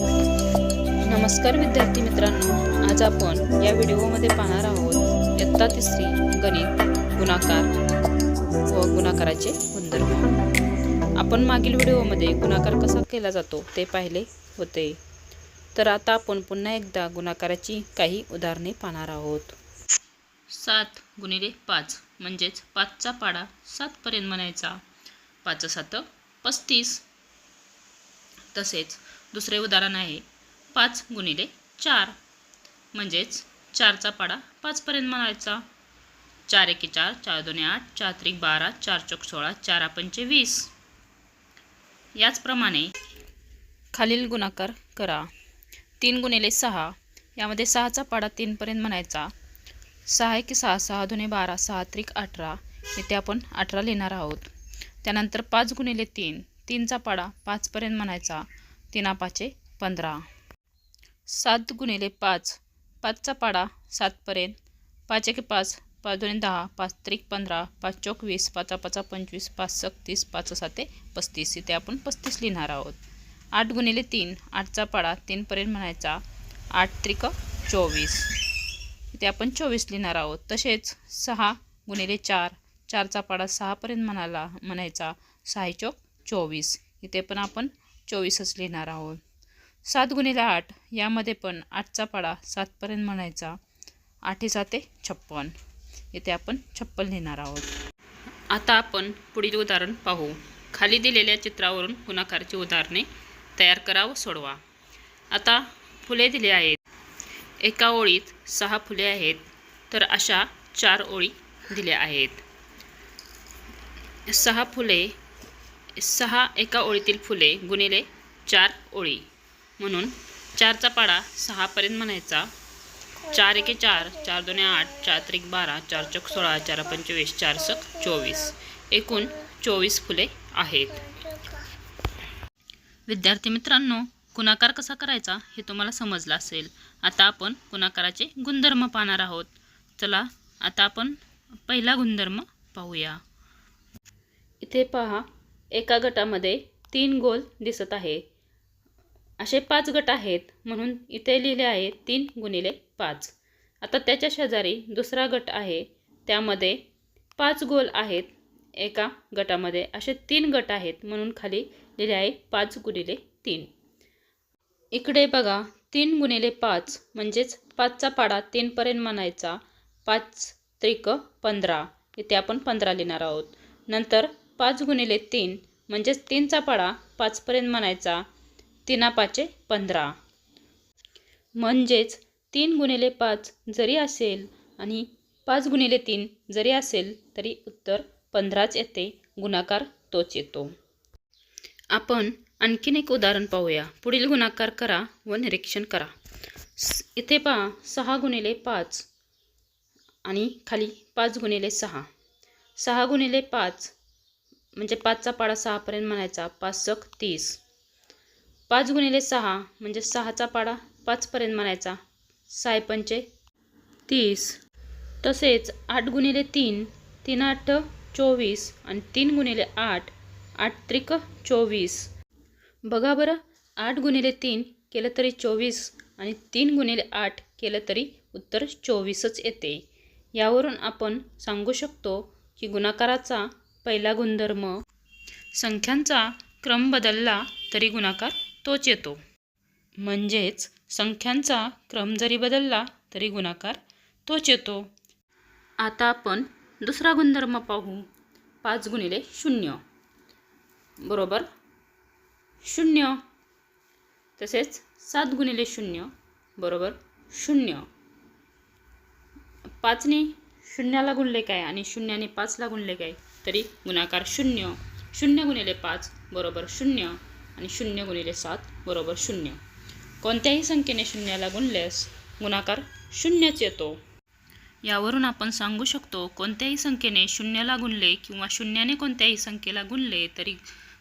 नमस्कार विद्यार्थी मित्रांनो आज आपण या व्हिडिओमध्ये पाहणार आहोत इयत्ता तिसरी गणित गुणाकार व गुणाकाराचे गुणधर्म. आपण मागील व्हिडिओमध्ये गुणाकार कसा केला जातो ते पाहिले होते. तर आता आपण पुन्हा एकदा गुणाकाराची काही उदाहरणे पाहणार आहोत. सात गुणिले पाच म्हणजेच पाचचा पाडा सातपर्यंत म्हणायचा. पाच सात पस्तीस. तसेच दुसरे उदाहरण आहे. पाच गुणिले चार. म्हणजेच चारचा पाडा पाचपर्यंत म्हणायचा. चार एके चार चार दोन्ही आठ चार त्रिक बारा चार चौक सोळा चार पंचे वीस. याचप्रमाणे खालील गुणाकार करा. तीन गुणिले सहा यामध्ये सहाचा पाडा तीनपर्यंत म्हणायचा. सहा एके सहा सहा दोन्ही बारा सहा त्रिक अठरा इथे आपण अठरा लिहिणार आहोत. त्यानंतर पाच गुणिले तीन तीनचा पाडा पाचपर्यंत म्हणायचा. तीना पाचे पंधरा. सात गुणिले पाच. पाचचा पाडा सातपर्यंत पाच एके पाच. पाच दोन दहा. पाच त्रिक पंधरा. पाच चौक वीस. पाचा पाचा पंचवीस. पाच सक तीस. पाच साते पस्तीस. इथे आपण पस्तीस लिहिणार आहोत. आठ गुणिले तीन. आठचा पाडा तीनपर्यंत म्हणायचा. आठ त्रिक चोवीस. इथे आपण चोवीस लिहिणार आहोत. तसेच सहा गुणिले चार. चारचा पाडा सहापर्यंत म्हणाला म्हणायचा. सहा चौक चोवीस. इथे पण आपण चोवीसच लिहिणार आहोत. सात गुणिले आठ यामध्ये पण आठचा पाडा सातपर्यंत म्हणायचा. आठे साते छप्पन. येथे आपण छप्पन लिहिणार आहोत. आता आपण पुढील उदाहरण पाहू. खाली दिलेल्या चित्रावरून गुणाकाराची उदाहरणे तयार करा व सोडवा. आता फुले दिली आहेत. एका ओळीत सहा फुले आहेत तर अशा चार ओळी दिल्या आहेत. सहा फुले सहा एका ओळीतील फुले गुणिले चार ओळी. म्हणून चारचा पाडा सहापर्यंत म्हणायचा. चार एके चार चार दोन आठ चार त्रिक बारा चार चौक सोळा चार पंचवीस चार सक चोवीस. एकूण चोवीस फुले आहेत. विद्यार्थी मित्रांनो गुणाकार कसा करायचा हे तुम्हाला समजलं असेल. आता आपण गुणाकाराचे गुणधर्म पाहणार आहोत. चला आता आपण पहिला गुणधर्म पाहूया. इथे पहा एका गटामध्ये तीन गोल दिसत आहे. असे पाच गट आहेत म्हणून इथे लिहिले आहे तीन गुणिले पाच. आता त्याच्या शेजारी दुसरा गट आहे. त्यामध्ये पाच गोल आहेत एका गटामध्ये. असे तीन गट आहेत म्हणून खाली लिहिले आहे पाच गुणिले तीन. इकडे बघा तीन गुणिले पाच म्हणजेच पाचचा पाडा तीनपर्यंत म्हणायचा पाच त्रिक पंधरा. इथे आपण पंधरा लिहिणार आहोत. नंतर पाच गुणिले तीन म्हणजेच तीनचा पाडा पाचपर्यंत म्हणायचा. तीना पाचे पंधरा. म्हणजेच तीन गुणिले पाच जरी असेल आणि पाच गुणिले तीन जरी असेल तरी उत्तर पंधराच येते. गुणाकार तोच येतो. आपण आणखीन एक उदाहरण पाहूया. पुढील गुणाकार करा व निरीक्षण करा. स- इथे पहा सहा गुणिले पाच आणि खाली पाच गुणिले सहा. सहा गुणिले पाच म्हणजे पाचचा पाडा सहापर्यंत म्हणायचा. पाच सक तीस. पाच गुणिले सहा म्हणजे सहाचा पाडा पाचपर्यंत म्हणायचा. साय पंचे तीस. तसेच आठ गुणिले तीन तीन आठ चोवीस आणि तीन गुणिले आठ आठ त्रिक चोवीस. बघा बरं आठ गुणिले तीन केलं तरी चोवीस आणि तीन गुणिले आठ केलं तरी उत्तर चोवीसच येते. यावरून आपण सांगू शकतो की गुणाकाराचा पहिला गुणधर्म. संख्यांचा क्रम बदलला तरी गुणाकार तोच येतो. म्हणजेच संख्यांचा क्रम जरी बदलला तरी गुणाकार तोच येतो. आता आपण दुसरा गुणधर्म पाहू. पाच गुणिले शून्य. बरोबर? शून्य. तसेच सात गुणिले शून्य. बरोबर? शून्य. पाचने शून्याला गुणले काय आणि शून्याने पाचला गुणले काय? तरी गुणाकार शून्य. शून्य गुणिले पाच बरोबर शून्य आणि शून्य गुणिले सात बरोबर शून्य. कोणत्याही संख्येने शून्याला गुणल्यास गुणाकार शून्यच येतो. यावरून आपण सांगू शकतो कोणत्याही संख्येने शून्याला गुणले किंवा शून्याने कोणत्याही संख्येला गुणले तरी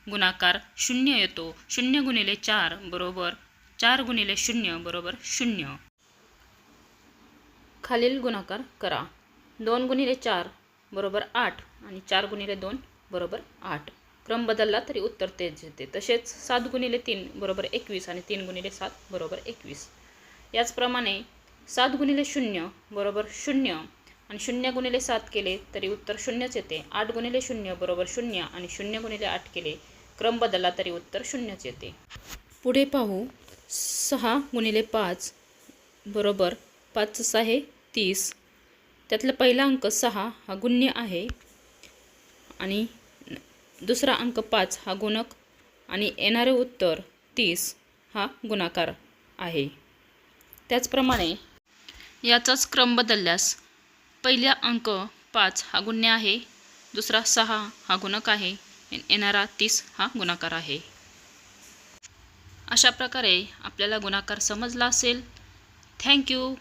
गुणाकार शून्य येतो. शून्य गुणिले चार बरोबर चार गुणिले शून्य बरोबर शून्य. खालील गुणाकार करा. दोन गुणिले चार बरोबर आठ आणि चार गुणिले दोन बरोबर आठ. क्रम बदलला तरी उत्तर तेच येते. तसेच सात गुणिले तीन बरोबर एकवीस आणि तीन गुणिले सात बरोबर एकवीस. याचप्रमाणे सात गुणिले शून्य बरोबर शून्य आणि शून्य गुणिले सात केले तरी उत्तर शून्यच येते. आठ गुणिले शून्य बरोबर शून्य आणि शून्य गुणिले आठ केले क्रम बदलला तरी उत्तर शून्यच येते. पुढे पाहू. सहा गुणिले पाच बरोबर पाच सहा तीस. त्यातला पहिला अंक सहा हा गुण्य आहे. आणि दुसरा अंक पाच हा गुणक. आणि येणारे उत्तर तीस हा गुणाकार आहे. त्याचप्रमाणे याचाच क्रम बदलल्यास पहिला अंक पाच हा गुण्य आहे दुसरा सहा हा गुणक आहे येणारा तीस हा गुणाकार आहे. अशा प्रकारे आपल्याला गुणाकार समजला असेल. थँक्यू.